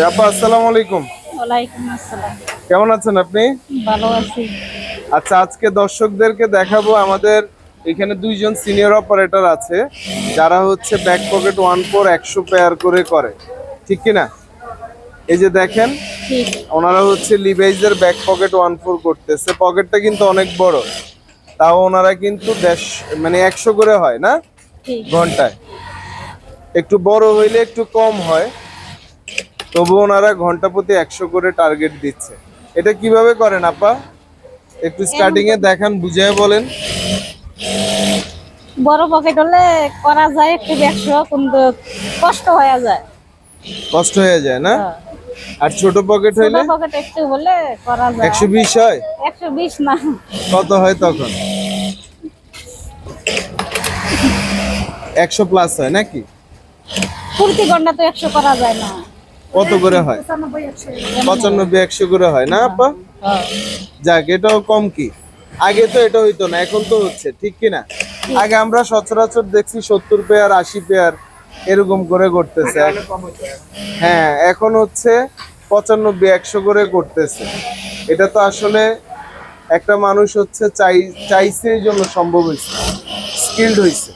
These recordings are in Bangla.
আপা আসসালামু আলাইকুম। ওয়ালাইকুম আসসালাম। কেমন আছেন আপনি? ভালো আছি। আচ্ছা আজকে দর্শকদেরকে দেখাবো আমাদের এখানে দুইজন সিনিয়র অপারেটর আছে যারা হচ্ছে ব্যাক পকেট ওয়ান ফোর একশো পেয়ার করে করে। ঠিক কিনা এই যে দেখেন ওনারা হচ্ছে লিভাইজের ব্যাক পকেট ওয়ান ফোর করতেছে। পকেটটা কিন্তু অনেক বড়। তাও ওনারা কিন্তু দেশ মানে একশো করে হয় না? ঘন্টায়। একটু বড় হইলে একটু কম হয়। তবু ওনারা ঘণ্টা প্রতি একশো করে টার্গেট দিচ্ছে। এটা কীভাবে করেন আপা? একটু স্টার্টিং এ দেখান বুঝিয়ে বলেন। বড় পকেট হলে করা যায় একটু একশো কিন্তু কষ্ট হয়ে যায়। কষ্ট হয়ে যায় না? হ্যাঁ। আর ছোট পকেট হইলে? পকেট একটু হলে করা যায়। একশো বিশ হয়? একশো বিশ না। কত হয় তখন? একশো প্লাস হয় নাকি? প্রতি ঘণ্টা তো একশো করা যায় না। কত করে হয়? পঁচানব্বই, একশো করে হয়, না আপা। যাক, এটাও কম কি? আগে তো এটা হইতো না, এখন তো হচ্ছে, ঠিক কি না আগে আমরা সচরাচর দেখছি সত্তর পেয়ার আশি পেয়ার এরকম করে করতেছে। হ্যাঁ এখন হচ্ছে পঁচানব্বই, একশো করে করতেছে। এটা তো আসলে একটা মানুষ হচ্ছে চাই চাইছে এই জন্য সম্ভব হয়েছে স্কিল্ড হয়েছে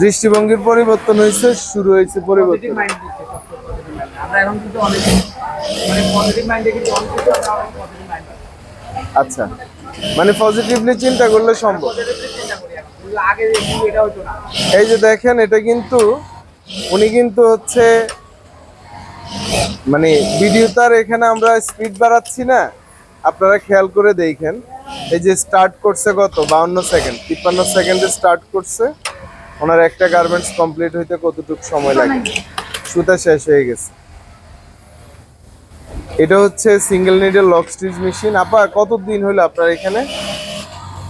দৃষ্টিভঙ্গির পরিবর্তন হয়েছে শুরু হয়েছে পরিবর্তন। মানে আচ্ছা মানে পজিটিভলি চিন্তা করলে সম্ভব। চিন্তা করি এখন। কিন্তু আগে কিন্তু এটা হতো না। এই যে দেখেন এটা কিন্তু উনি কিন্তু হচ্ছে মানে ভিডিও তার এখানে আমরা স্পিড বাড়াচ্ছি না। আপনারা খেয়াল করে দেখেন এই যে স্টার্ট করছে কত? বাউন্ন সেকেন্ড তিপ্পান্ন সেকেন্ডে স্টার্ট করছে। ওনার একটা গার্মেন্টস কমপ্লিট হইতে কতটুকু সময় লাগে? সুতা শেষ হয়ে গেছে। এটা হচ্ছে single needle lock stitch machine আপা কত দিন হলো আপনার এখানে?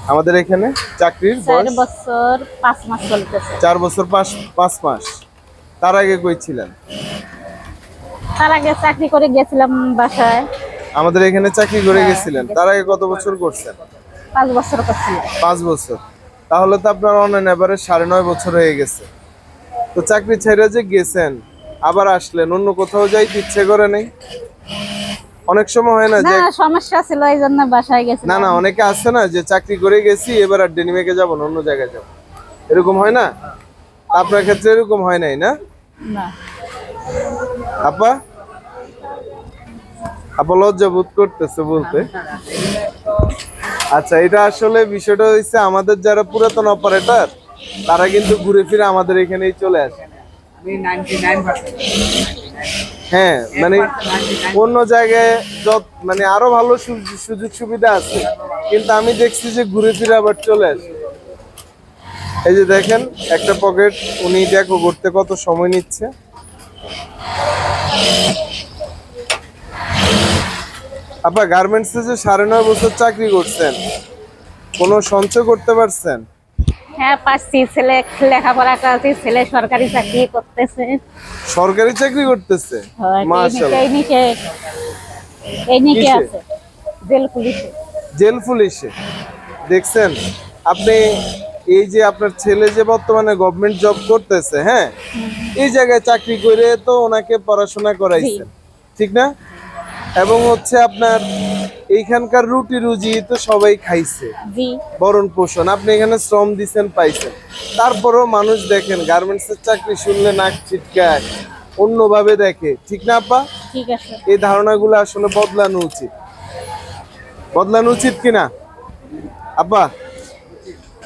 আমাদের এখানে চাকরির বয়স? বছর পাঁচ মাস চলতেছে। চার বছর পাঁচ পাঁচ মাস। তার আগে কই ছিলেন? তার আগে চাকরি করে গেছিলাম বাসায়। আমাদের এখানে চাকরি করে হ্যাঁ, গেছিলেন। তার আগে কত বছর করছেন? পাঁচ বছর করছিলাম। পাঁচ বছর। তাহলে তো আপনার অনলাইন এবারে সাড়ে নয় বছর হয়ে গেছে। তো চাকরি ছেড়ে যে গেছেন আবার আসলেন অন্য কোথাও যাইতে ইচ্ছে করে নেই। অনেক সময় হয় না যে সমস্যা ছিল এই জন্য বাসায় না না অনেকে আছে না যে চাকরি করে গেছি এবার আর ডেনিমেকে যাব না অন্য জায়গায় যাব। এরকম হয় না? আপনার ক্ষেত্রে এরকম হয় নাই না? না। আপা? আপা লজ্জা বোধ করতেছে বলতে। আচ্ছা এটা আসলে বিষয়টা হচ্ছে আমাদের যারা পুরাতন অপারেটর তারা কিন্তু ঘুরে ফিরে আমাদের এখানেই চলে আসে। হ্যাঁ মানে অন্য জায়গায় যত মানে আরও ভালো সুযোগ সুবিধা আছে কিন্তু আমি দেখছি যে ঘুরে ফিরে আবার চলে আসে। এই যে দেখেন একটা পকেট উনি দেখো করতে কত সময় নিচ্ছে। আপা গার্মেন্টসে যে সাড়ে নয় বছর চাকরি করছেন কোনো সঞ্চয় করতে পারছেন? হ্যাঁ পাচ্ছি ছেলে লেখাপড়া করছি ছেলে সরকারি চাকরি করতেছে। সরকারি চাকরি করতেছে? মাশাআল্লাহ। এই নিচে এই নিচে আছে জেল পুলিশে। জেল পুলিশে। দেখছেন আপনি এই যে আপনার ছেলে যে বর্তমানে গভর্নমেন্ট জব করতেছে হ্যাঁ? এই জায়গায় চাকরি করে তো ওনাকে পড়াশোনা করাইছেন। ঠিক না? এবং হচ্ছে আপনার এইখানকার রুটি রুজি তো সবাই খাইছে। বরণ পোষণ। আপনি এখানে শ্রম দিচ্ছেন পাইছেন। তারপরও মানুষ দেখেন গার্মেন্টস এর চাকরি শুনলে নাক ছিটকায় অন্যভাবে দেখে। ঠিক না আপা ঠিক আছে। এই ধারণাগুলো আসলে বদলানো উচিত। বদলানো উচিত কিনা? আব্বা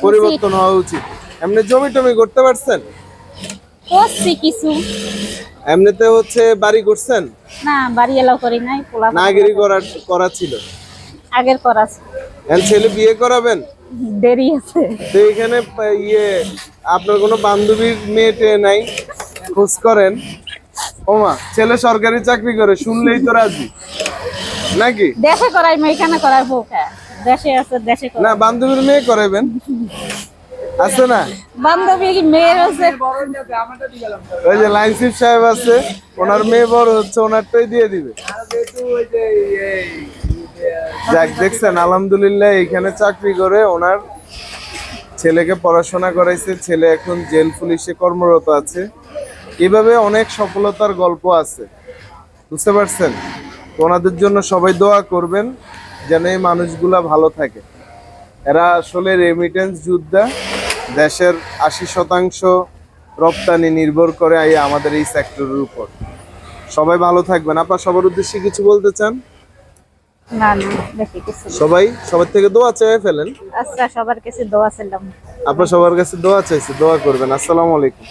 পরিবর্তন হওয়া উচিত। এমনি জমি টমি করতে পারছেন? করছি কিছু। এমনিতে হচ্ছে বাড়ি করছেন? না বাড়ি এলাও করি নাই পোলা নাগিরি করার করা ছিল? আগের করা। এখন ছেলে বিয়ে করাবেন? দেরি আছে। তো এখানে ইয়ে আপনার কোনো বান্ধবীর মেয়ে টেয়ে নাই? খোঁজ করেন? ওমা ছেলে সরকারি চাকরি করে শুনলেই তো রাজি। নাকি? দেশে করাই এখানে করাই দেশে আছে দেশে না বান্ধবীর মেয়ে করাবেন আছে না? বান্ধবী মেয়ের আছে? ওই যে লাইনসিপ সাহেব আছে ওনার মেয়ে বড় হচ্ছে ওনারটাই দিয়ে দিবে। যাক দেখছেন আলহামদুলিল্লাহ এখানে চাকরি করে ওনার ছেলেকে পড়াশোনা করাইছে ছেলে এখন জেল পুলিশে কর্মরত আছে। এভাবে অনেক সফলতার গল্প আছে। বুঝতে পারছেন? ওনাদের জন্য সবাই দোয়া করবেন যেন এই মানুষগুলা ভালো থাকে। এরা আসলে রেমিটেন্স যোদ্ধা। দেশের আশি শতাংশ রপ্তানি নির্ভর করে এই আমাদের এই সেক্টরের উপর। সবাই ভালো থাকবেন। আপনার সবার উদ্দেশ্যে কিছু বলতে চান। সবাই সবার থেকে দোয়া চেয়ে ফেলেন। আচ্ছা সবার কাছে দোয়া চাইলাম। আপনার সবার কাছে দোয়া চাইছি দোয়া করবেন। আসসালামু আলাইকুম।